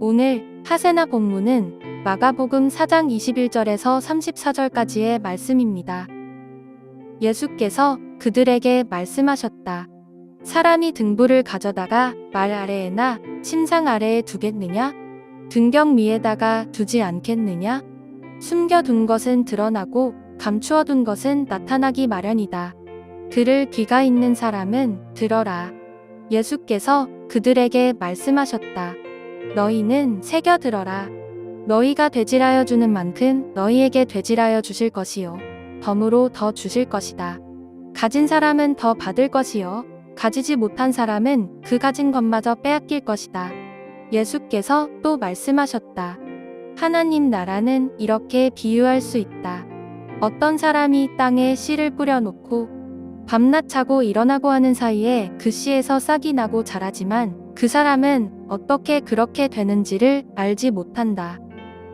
오늘 하세나 본문은 마가복음 4장 21절에서 34절까지의 말씀입니다. 예수께서 그들에게 말씀하셨다. 사람이 등불을 가져다가 말 아래에나 침상 아래에 두겠느냐? 등경 위에다가 두지 않겠느냐? 숨겨둔 것은 드러나고 감추어둔 것은 나타나기 마련이다. 들을 귀가 있는 사람은 들어라. 예수께서 그들에게 말씀하셨다. 너희는 새겨 들어라. 너희가 되질하여 주는 만큼 너희에게 되질하여 주실 것이요. 덤으로 더 주실 것이다. 가진 사람은 더 받을 것이요. 가지지 못한 사람은 그 가진 것마저 빼앗길 것이다. 예수께서 또 말씀하셨다. 하나님 나라는 이렇게 비유할 수 있다. 어떤 사람이 땅에 씨를 뿌려놓고 밤낮 자고 일어나고 하는 사이에 그 씨에서 싹이 나고 자라지만 그 사람은 어떻게 그렇게 되는지를 알지 못한다.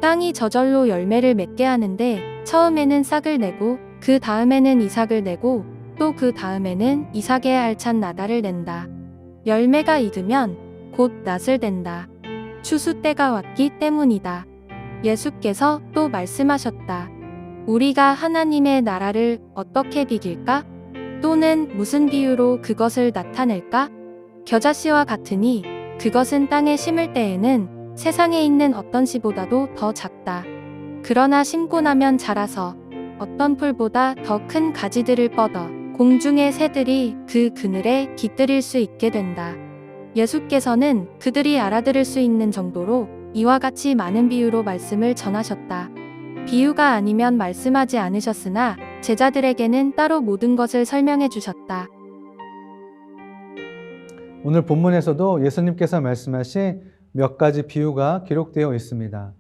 땅이 저절로 열매를 맺게 하는데 처음에는 싹을 내고 그 다음에는 이삭을 내고 또 그 다음에는 이삭의 알찬 나다를 낸다. 열매가 익으면 곧 낫을 댄다. 추수 때가 왔기 때문이다. 예수께서 또 말씀하셨다. 우리가 하나님의 나라를 어떻게 비길까? 또는 무슨 비유로 그것을 나타낼까? 겨자씨와 같으니 그것은 땅에 심을 때에는 세상에 있는 어떤 씨보다도 더 작다. 그러나 심고 나면 자라서 어떤 풀보다 더 큰 가지들을 뻗어 공중의 새들이 그 그늘에 깃들일 수 있게 된다. 예수께서는 그들이 알아들을 수 있는 정도로 이와 같이 많은 비유로 말씀을 전하셨다. 비유가 아니면 말씀하지 않으셨으나 제자들에게는 따로 모든 것을 설명해 주셨다. 오늘 본문에서도 예수님께서 말씀하신 몇 가지 비유가 기록되어 있습니다.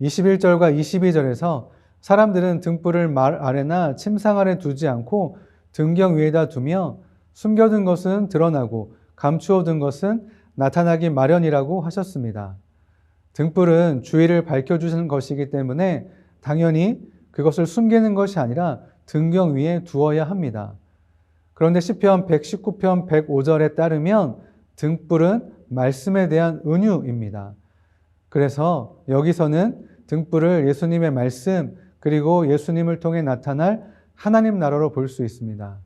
21절과 22절에서 사람들은 등불을 말 아래나 침상 아래 두지 않고 등경 위에다 두며 숨겨둔 것은 드러나고 감추어둔 것은 나타나기 마련이라고 하셨습니다. 등불은 주위를 밝혀주는 것이기 때문에 당연히 그것을 숨기는 것이 아니라 등경 위에 두어야 합니다. 그런데 시편 119편 105절에 따르면 등불은 말씀에 대한 은유입니다. 그래서 여기서는 등불을 예수님의 말씀 그리고 예수님을 통해 나타날 하나님 나라로 볼 수 있습니다.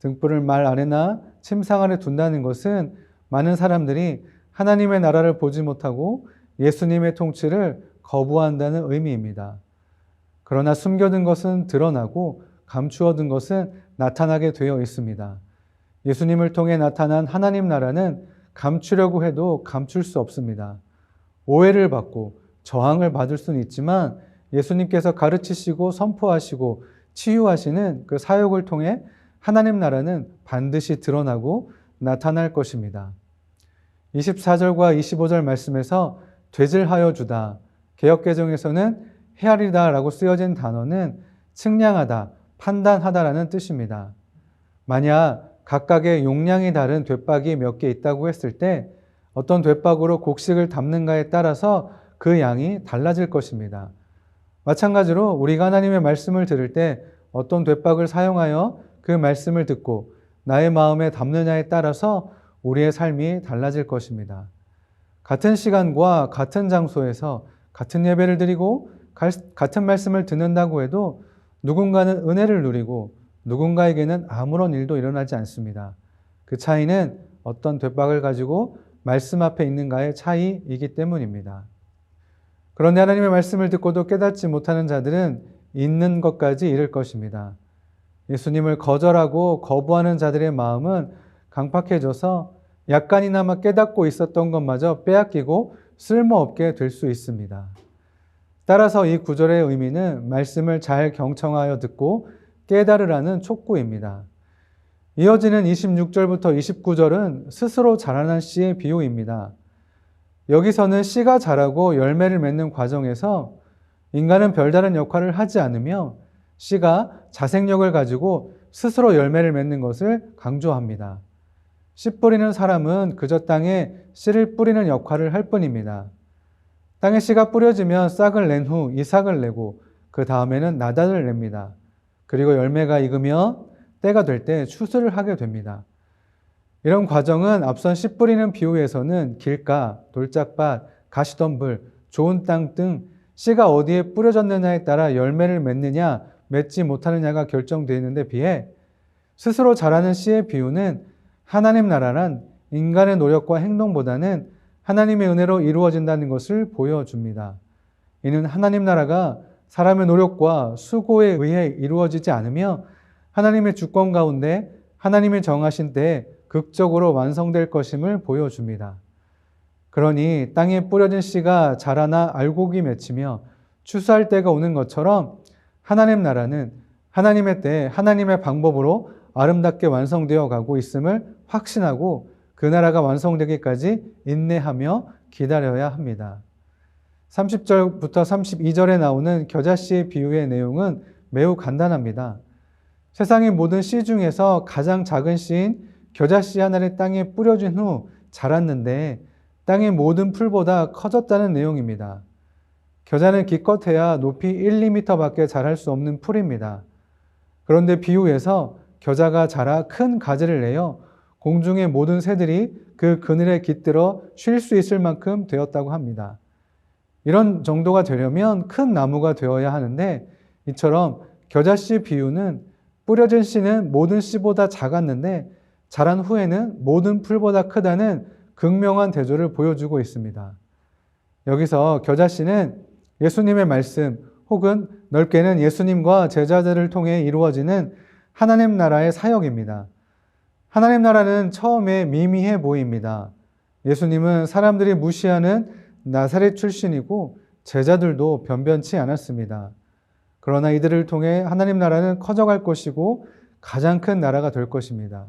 등불을 말 아래나 침상 아래 둔다는 것은 많은 사람들이 하나님의 나라를 보지 못하고 예수님의 통치를 거부한다는 의미입니다. 그러나 숨겨둔 것은 드러나고 감추어둔 것은 나타나게 되어 있습니다. 예수님을 통해 나타난 하나님 나라는 감추려고 해도 감출 수 없습니다. 오해를 받고 저항을 받을 수는 있지만 예수님께서 가르치시고 선포하시고 치유하시는 그 사역을 통해 하나님 나라는 반드시 드러나고 나타날 것입니다. 24절과 25절 말씀에서 되질하여 주다. 개혁개정에서는 헤아리다 라고 쓰여진 단어는 측량하다, 판단하다라는 뜻입니다. 만약 각각의 용량이 다른 돛박이 몇 개 있다고 했을 때 어떤 돛박으로 곡식을 담는가에 따라서 그 양이 달라질 것입니다. 마찬가지로 우리가 하나님의 말씀을 들을 때 어떤 돛박을 사용하여 그 말씀을 듣고 나의 마음에 담느냐에 따라서 우리의 삶이 달라질 것입니다. 같은 시간과 같은 장소에서 같은 예배를 드리고 같은 말씀을 듣는다고 해도 누군가는 은혜를 누리고 누군가에게는 아무런 일도 일어나지 않습니다. 그 차이는 어떤 돛박을 가지고 말씀 앞에 있는가의 차이이기 때문입니다. 그런데 하나님의 말씀을 듣고도 깨닫지 못하는 자들은 있는 것까지 잃을 것입니다. 예수님을 거절하고 거부하는 자들의 마음은 강팍해져서 약간이나마 깨닫고 있었던 것마저 빼앗기고 쓸모없게 될 수 있습니다. 따라서 이 구절의 의미는 말씀을 잘 경청하여 듣고 깨달으라는 촉구입니다. 이어지는 26절부터 29절은 스스로 자라난 씨의 비유입니다. 여기서는 씨가 자라고 열매를 맺는 과정에서 인간은 별다른 역할을 하지 않으며 씨가 자생력을 가지고 스스로 열매를 맺는 것을 강조합니다. 씨 뿌리는 사람은 그저 땅에 씨를 뿌리는 역할을 할 뿐입니다. 땅에 씨가 뿌려지면 싹을 낸 후 이삭을 내고 그 다음에는 나단을 냅니다. 그리고 열매가 익으면 때가 될 때 추수를 하게 됩니다. 이런 과정은 앞선 씨 뿌리는 비유에서는 길가, 돌짝밭, 가시덤불, 좋은 땅 등 씨가 어디에 뿌려졌느냐에 따라 열매를 맺느냐, 맺지 못하느냐가 결정되어 있는데 비해 스스로 자라는 씨의 비유는 하나님 나라란 인간의 노력과 행동보다는 하나님의 은혜로 이루어진다는 것을 보여줍니다. 이는 하나님 나라가 사람의 노력과 수고에 의해 이루어지지 않으며 하나님의 주권 가운데 하나님이 정하신 때에 극적으로 완성될 것임을 보여줍니다. 그러니 땅에 뿌려진 씨가 자라나 알곡이 맺히며 추수할 때가 오는 것처럼 하나님 나라는 하나님의 때에 하나님의 방법으로 아름답게 완성되어 가고 있음을 확신하고 그 나라가 완성되기까지 인내하며 기다려야 합니다. 30절부터 32절에 나오는 겨자씨의 비유의 내용은 매우 간단합니다. 세상의 모든 씨 중에서 가장 작은 씨인 겨자씨 하나를 땅에 뿌려준 후 자랐는데 땅의 모든 풀보다 커졌다는 내용입니다. 겨자는 기껏해야 높이 1, 2m밖에 자랄 수 없는 풀입니다. 그런데 비유에서 겨자가 자라 큰 가지를 내어 공중의 모든 새들이 그 그늘에 깃들어 쉴 수 있을 만큼 되었다고 합니다. 이런 정도가 되려면 큰 나무가 되어야 하는데 이처럼 겨자씨 비유는 뿌려진 씨는 모든 씨보다 작았는데 자란 후에는 모든 풀보다 크다는 극명한 대조를 보여주고 있습니다. 여기서 겨자씨는 예수님의 말씀 혹은 넓게는 예수님과 제자들을 통해 이루어지는 하나님 나라의 사역입니다. 하나님 나라는 처음에 미미해 보입니다. 예수님은 사람들이 무시하는 나사렛 출신이고 제자들도 변변치 않았습니다. 그러나 이들을 통해 하나님 나라는 커져갈 것이고 가장 큰 나라가 될 것입니다.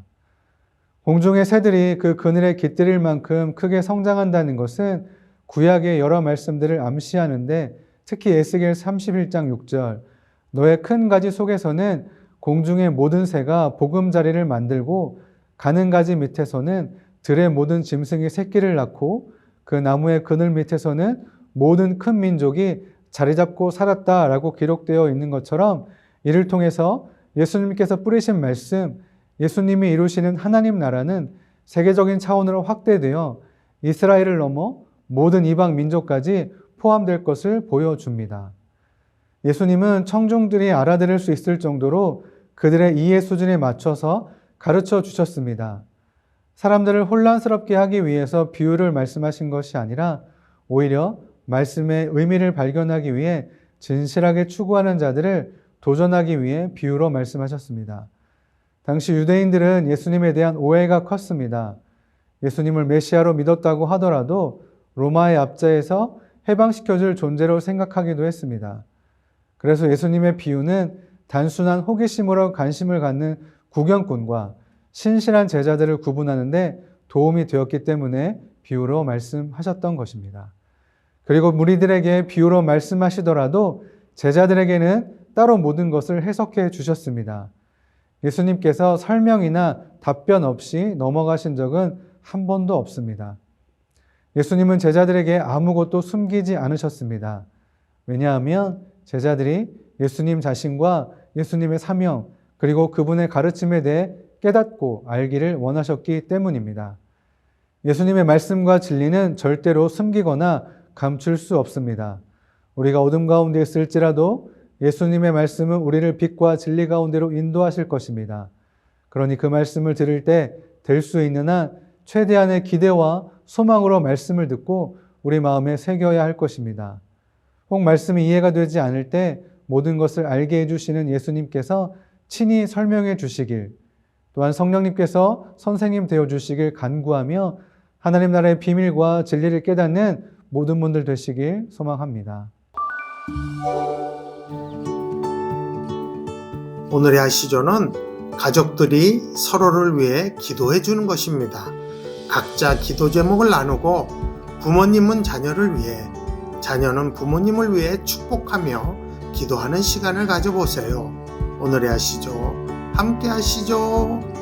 공중의 새들이 그 그늘에 깃들일 만큼 크게 성장한다는 것은 구약의 여러 말씀들을 암시하는데 특히 에스겔 31장 6절 너의 큰 가지 속에서는 공중의 모든 새가 보금자리를 만들고 가는 가지 밑에서는 들의 모든 짐승이 새끼를 낳고 그 나무의 그늘 밑에서는 모든 큰 민족이 자리 잡고 살았다라고 기록되어 있는 것처럼 이를 통해서 예수님께서 뿌리신 말씀, 예수님이 이루시는 하나님 나라는 세계적인 차원으로 확대되어 이스라엘을 넘어 모든 이방 민족까지 포함될 것을 보여줍니다. 예수님은 청중들이 알아들을 수 있을 정도로 그들의 이해 수준에 맞춰서 가르쳐 주셨습니다. 사람들을 혼란스럽게 하기 위해서 비유를 말씀하신 것이 아니라 오히려 말씀의 의미를 발견하기 위해 진실하게 추구하는 자들을 도전하기 위해 비유로 말씀하셨습니다. 당시 유대인들은 예수님에 대한 오해가 컸습니다. 예수님을 메시아로 믿었다고 하더라도 로마의 압자에서 해방시켜줄 존재로 생각하기도 했습니다. 그래서 예수님의 비유는 단순한 호기심으로 관심을 갖는 구경꾼과 신실한 제자들을 구분하는데 도움이 되었기 때문에 비유로 말씀하셨던 것입니다. 그리고 무리들에게 비유로 말씀하시더라도 제자들에게는 따로 모든 것을 해석해 주셨습니다. 예수님께서 설명이나 답변 없이 넘어가신 적은 한 번도 없습니다. 예수님은 제자들에게 아무것도 숨기지 않으셨습니다. 왜냐하면 제자들이 예수님 자신과 예수님의 사명, 그리고 그분의 가르침에 대해 깨닫고 알기를 원하셨기 때문입니다. 예수님의 말씀과 진리는 절대로 숨기거나 감출 수 없습니다. 우리가 어둠 가운데 있을지라도 예수님의 말씀은 우리를 빛과 진리 가운데로 인도하실 것입니다. 그러니 그 말씀을 들을 때 될 수 있는 한 최대한의 기대와 소망으로 말씀을 듣고 우리 마음에 새겨야 할 것입니다. 혹 말씀이 이해가 되지 않을 때 모든 것을 알게 해주시는 예수님께서 친히 설명해 주시길, 또한 성령님께서 선생님 되어 주시길 간구하며 하나님 나라의 비밀과 진리를 깨닫는 모든 분들 되시길 소망합니다. 오늘의 아시조는 가족들이 서로를 위해 기도해 주는 것입니다. 각자 기도 제목을 나누고 부모님은 자녀를 위해, 자녀는 부모님을 위해 축복하며 기도하는 시간을 가져보세요. 오늘의 아시죠? 함께 하시죠.